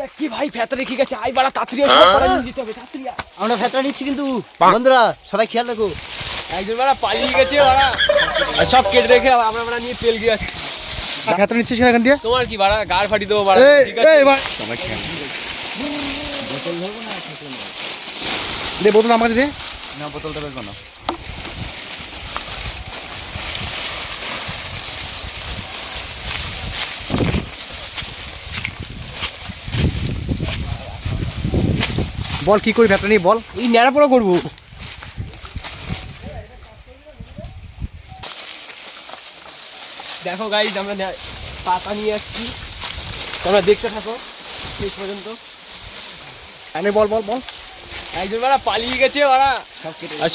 দেখ কি ভাই ফেতা রেখে গেছে? আই বাড়া তাড়াতাড়ি সব বাড়া নিয়ে যেতে হবে তাড়াতাড়ি আমরা ফেতরা নিচ্ছি কিন্তু। বন্ধুরা সবাই খেয়াল রাখো। একজন বাড়া পালিয়ে গেছে বাড়া। সব কেটে রেখে আমরা বাড়া নিয়ে তেল গিয়ে আসছি। ভেতরে নিচ্ছিস এখান দিয়ে? তোমার কি বাড়া? গাড় ফাটি দেবো বাড়া। ঠিক আছে? এই ভাই দে বোতল আমাকে দে। না বোতলটা বের করো বল কি করি ভেতরে নিয়ে বল। এই ন্যাড়া পড়া করব। দেখো গাইজ আমরা পাতা নিয়ে যাচ্ছি তোমরা দেখতে থাকো শেষ পর্যন্ত। এনে বল বল বল। একজন বাড়া পালিয়ে গেছে ওরা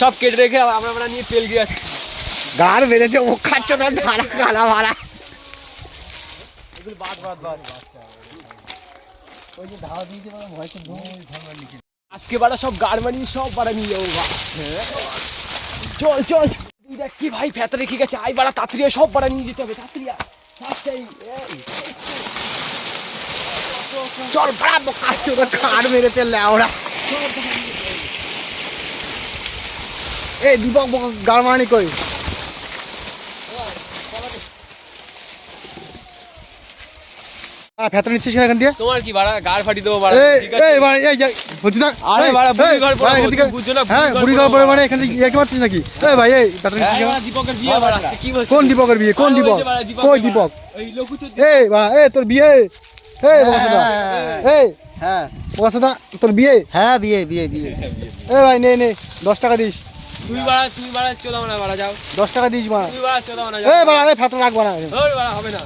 সব কেটে রেখে আমরা বাড়া নিয়ে তেল গিয়ে আসছি। গার বেড়েছে ও খাচ্ছ না ধারা গালা ভাড়া বাদ বাদ বাদ। আজকে বাড়া সব মারিয়ে সব বাড়া নিয়ে যাব বা চল চল। দেখ কি ভাই ফেতা রেখে গেছে। আই বাড়া তাঁতরিয়া সব বাড়া নিয়ে যেতে হবে তাঁতরিয়া। চল ভাড়া খাচ্ছ না ওরা মেরেছে ল্যাওড়া এই, দীপক গার্মানি মারানি কই ভেতরে নিচ্ছিস এখান দিয়ে? তোমার কি বাড়া গাড় ফাটি দেবো বাড়া এই ঠিক আছে? এই বলছি না? আরে বাড়া, বুড়ি ঘর পড়ে এখান থেকে- বুঝছ না, হ্যাঁ বুড়ি ঘর মানে এখান থেকে ইয়ার্কি মারছিস নাকি? এই ভাই এই হ্যাঁ, নিচ্ছিস বাড়া, দীপকের বিয়ে বাড়া, কি বলছিস? কোন দীপকের বিয়ে? কোন দীপক? বাড়া, কই দীপক? এই লকুচুর এই বাড়া এই তোর বিয়ে? এই বকাসদা এই হ্যাঁ। বকাসদা তোর বিয়ে? হ্যাঁ বিয়ে বিয়ে বিয়ে। এই ভাই নে নে দশ টাকা দিস। তুই বাড়া তুই বাড়া চলো না বাড়া যাও। দশ টাকা দিস বাড়া তুই বাড়া চলো না এই বাড়া এই ফাতরা রাখবা না। ওই বাড়া হবে না।